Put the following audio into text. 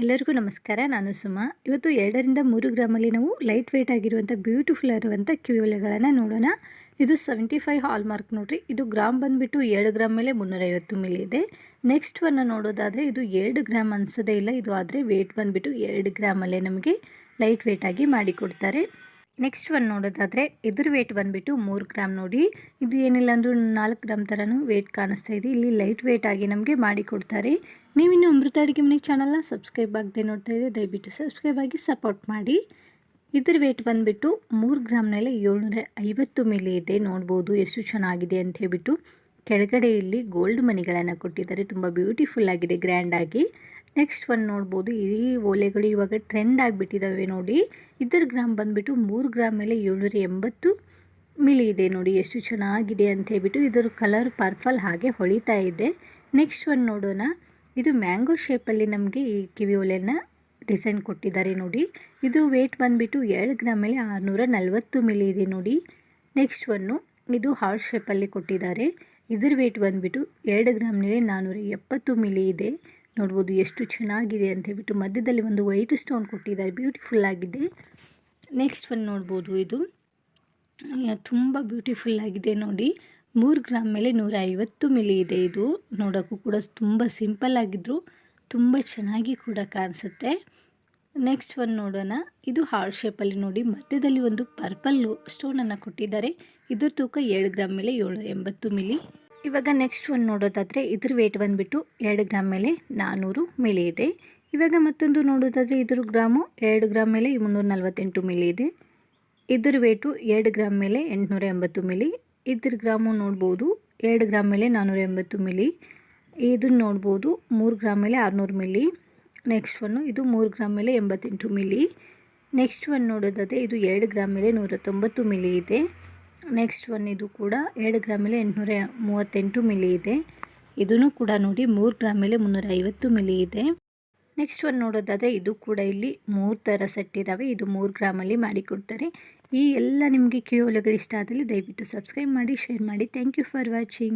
ಎಲ್ಲರಿಗೂ ನಮಸ್ಕಾರ, ನಾನು ಸುಮಾ. ಇವತ್ತು ಎರಡರಿಂದ ಮೂರು ಗ್ರಾಮಲ್ಲಿ ನಾವು ಲೈಟ್ ವೆಯ್ಟ್ ಆಗಿರುವಂಥ ಬ್ಯೂಟಿಫುಲ್ ಆಗಿರುವಂಥ ಕ್ಯೂಲೆಗಳನ್ನು ನೋಡೋಣ. ಇದು ಸೆವೆಂಟಿ ಫೈವ್ ಹಾಲ್ ಮಾರ್ಕ್ ನೋಡ್ರಿ. ಇದು ಗ್ರಾಮ್ ಬಂದುಬಿಟ್ಟು ಎರಡು ಗ್ರಾಮ್ ಮೇಲೆ ಮುನ್ನೂರೈವತ್ತು ಮಿಲಿ ಇದೆ. ನೆಕ್ಸ್ಟ್ ಒನ್ ನೋಡೋದಾದರೆ ಇದು ಎರಡು ಗ್ರಾಮ್ ಅನಿಸೋದೇ ಇಲ್ಲ. ಇದು ಆದರೆ ವೆಯ್ಟ್ ಬಂದುಬಿಟ್ಟು ಎರಡು ಗ್ರಾಮಲ್ಲೇ ನಮಗೆ ಲೈಟ್ ವೆಯ್ಟ್ ಆಗಿ ಮಾಡಿಕೊಡ್ತಾರೆ. ನೆಕ್ಸ್ಟ್ ಒಂದು ನೋಡೋದಾದರೆ ಇದ್ರ ವೇಟ್ ಬಂದುಬಿಟ್ಟು ಮೂರು ಗ್ರಾಮ್ ನೋಡಿ. ಇದು ಏನಿಲ್ಲ ಅಂದರೂ ನಾಲ್ಕು ಗ್ರಾಮ್ ಥರನೂ ವೇಟ್ ಕಾಣಿಸ್ತಾ ಇದೆ. ಇಲ್ಲಿ ಲೈಟ್ ವೇಟ್ ಆಗಿ ನಮಗೆ ಮಾಡಿಕೊಡ್ತಾರೆ ನೀವಿನ್ನು ಅಮೃತ ಅಡುಗೆ ಮನೆ ಚಾನಲ್ನ ಸಬ್ಸ್ಕ್ರೈಬ್ ಆಗದೆ ನೋಡ್ತಾ ಇದ್ದೆ ದಯವಿಟ್ಟು ಸಬ್ಸ್ಕ್ರೈಬ್ ಆಗಿ ಸಪೋರ್ಟ್ ಮಾಡಿ. ಇದ್ರ ವೇಟ್ ಬಂದುಬಿಟ್ಟು ಮೂರು ಗ್ರಾಮ್ನಲ್ಲಿ ಏಳ್ನೂರ ಐವತ್ತು ಮಿಲಿ ಇದೆ. ನೋಡ್ಬೋದು ಎಷ್ಟು ಚೆನ್ನಾಗಿದೆ ಅಂತ ಹೇಳ್ಬಿಟ್ಟು ಕೆಳಗಡೆ ಇಲ್ಲಿ ಗೋಲ್ಡ್ ಮಣಿಗಳನ್ನು ಕೊಟ್ಟಿದ್ದಾರೆ. ತುಂಬ ಬ್ಯೂಟಿಫುಲ್ ಆಗಿದೆ ಗ್ರ್ಯಾಂಡಾಗಿ ನೆಕ್ಸ್ಟ್ ಒಂದು ನೋಡ್ಬೋದು. ಈ ಓಲೆಗಳು ಇವಾಗ ಟ್ರೆಂಡ್ ಆಗಿಬಿಟ್ಟಿದ್ದಾವೆ ನೋಡಿ. ಇದರ ಗ್ರಾಮ್ ಬಂದುಬಿಟ್ಟು ಮೂರು ಗ್ರಾಮ್ ಮೇಲೆ ಏಳ್ನೂರ ಎಂಬತ್ತು ಮಿಲಿ ಇದೆ ನೋಡಿ. ಎಷ್ಟು ಚೆನ್ನಾಗಿದೆ ಅಂತ ಹೇಳ್ಬಿಟ್ಟು ಇದರ ಕಲರ್ ಪರ್ಪಲ್ ಹಾಗೆ ಹೊಳಿತಾ ಇದೆ. ನೆಕ್ಸ್ಟ್ ಒಂದು ನೋಡೋಣ. ಇದು ಮ್ಯಾಂಗೋ ಶೇಪಲ್ಲಿ ನಮಗೆ ಈ ಕಿವಿ ಓಲೆನ ಡಿಸೈನ್ ಕೊಟ್ಟಿದ್ದಾರೆ ನೋಡಿ. ಇದು ವೇಟ್ ಬಂದುಬಿಟ್ಟು ಎರಡು ಗ್ರಾಮ್ ಮೇಲೆ ಆರುನೂರ ನಲ್ವತ್ತು ಮಿಲಿ ಇದೆ ನೋಡಿ. ನೆಕ್ಸ್ಟ್ ಒನ್ನು ಇದು ಹಾರ್ಟ್ ಶೇಪಲ್ಲಿ ಕೊಟ್ಟಿದ್ದಾರೆ. ಇದರ ವೇಟ್ ಬಂದುಬಿಟ್ಟು ಎರಡು ಗ್ರಾಮ್ನಲ್ಲಿ ನಾನ್ನೂರ ಎಪ್ಪತ್ತು ಮಿಲಿ ಇದೆ. ನೋಡ್ಬೋದು ಎಷ್ಟು ಚೆನ್ನಾಗಿದೆ ಅಂತ ಹೇಳ್ಬಿಟ್ಟು ಮಧ್ಯದಲ್ಲಿ ಒಂದು ವೈಟ್ ಸ್ಟೋನ್ ಕೊಟ್ಟಿದ್ದಾರೆ. ಬ್ಯೂಟಿಫುಲ್ ಆಗಿದೆ. ನೆಕ್ಸ್ಟ್ ಒಂದು ನೋಡ್ಬೋದು ಇದು. ತುಂಬ ಬ್ಯೂಟಿಫುಲ್ ಆಗಿದೆ ನೋಡಿ. ಮೂರು ಗ್ರಾಮ್ ಮೇಲೆ ನೂರ ಐವತ್ತು ಮಿಲಿ ಇದೆ ಇದು. ನೋಡೋಕ್ಕೂ ಕೂಡ ತುಂಬ ಸಿಂಪಲ್ ಆಗಿದ್ರು. ತುಂಬ ಚೆನ್ನಾಗಿ ಕೂಡ ಕಾಣಿಸುತ್ತೆ. ನೆಕ್ಸ್ಟ್ ಒಂದು ನೋಡೋಣ. ಇದು ಹಾರ್ಟ್ ಶೇಪಲ್ಲಿ ನೋಡಿ. ಮಧ್ಯದಲ್ಲಿ ಒಂದು ಪರ್ಪಲ್ ಸ್ಟೋನನ್ನು ಕೊಟ್ಟಿದ್ದಾರೆ. ಇದ್ರ ತೂಕ ಎರಡು ಗ್ರಾಮ್ ಮೇಲೆ ಏಳು ಎಂಬತ್ತು ಮಿಲಿ ಇವಾಗ ನೆಕ್ಸ್ಟ್ ಒಂದು ನೋಡೋದಾದರೆ ಇದ್ರ ವೇಟ್ ಬಂದುಬಿಟ್ಟು ಎರಡು ಗ್ರಾಮ್ ಮೇಲೆ ನಾನ್ನೂರು ಮಿಲಿ ಇದೆ. ಇವಾಗ ಮತ್ತೊಂದು ನೋಡೋದಾದರೆ ಇದ್ರ ಗ್ರಾಮು ಎರಡು ಗ್ರಾಮ್ ಮೇಲೆ ಮುನ್ನೂರ ನಲ್ವತ್ತೆಂಟು ಮಿಲಿ ಇದೆ. ಇದ್ರ ವೇಟು ಎರಡು ಗ್ರಾಮ್ ಮೇಲೆ ಎಂಟುನೂರ ಎಂಬತ್ತು ಮಿಲಿ ಇದ್ರ ಗ್ರಾಮು ನೋಡ್ಬೋದು ಎರಡು ಗ್ರಾಮ್ ಮೇಲೆ ನಾನ್ನೂರ ಎಂಬತ್ತು ಮಿಲಿ ಇದನ್ನು ನೋಡ್ಬೋದು ಮೂರು ಗ್ರಾಮ್ ಮೇಲೆ ಆರುನೂರು ಮಿಲಿ ನೆಕ್ಸ್ಟ್ ಒನ್ನು ಇದು ಮೂರು ಗ್ರಾಮ್ ಮೇಲೆ ಎಂಬತ್ತೆಂಟು ಮಿಲಿ ನೆಕ್ಸ್ಟ್ ಒನ್ ನೋಡೋದಾದರೆ ಇದು ಎರಡು ಗ್ರಾಮ್ ಮೇಲೆ ನೂರ ತೊಂಬತ್ತು ಮಿಲಿ ಇದೆ. ನೆಕ್ಸ್ಟ್ ಒನ್ ಇದು ಕೂಡ ಎರಡು ಗ್ರಾಮಲ್ಲಿ ಮೇಲೆ ಎಂಟುನೂರ ಮೂವತ್ತೆಂಟು ಮಿಲಿ ಇದೆ. ಇದೂ ಕೂಡ ನೋಡಿ ಮೂರು ಗ್ರಾಮಲ್ಲಿ ಮೇಲೆ ಮುನ್ನೂರ ಐವತ್ತು ಮಿಲಿ ಇದೆ. ನೆಕ್ಸ್ಟ್ ಒನ್ ನೋಡೋದಾದರೆ ಇದು ಕೂಡ ಇಲ್ಲಿ ಮೂರು ಥರ ಸೆಟ್ ಇದ್ದಾವೆ ಇದು ಮೂರು ಗ್ರಾಮಲ್ಲಿ ಮಾಡಿಕೊಡ್ತಾರೆ ಈ ಎಲ್ಲ ನಿಮಗೆ ಕ್ಯೂ ಇಷ್ಟ ಆದಲ್ಲಿ ದಯವಿಟ್ಟು ಸಬ್ಸ್ಕ್ರೈಬ್ ಮಾಡಿ ಶೇರ್ ಮಾಡಿ. Thank you for watching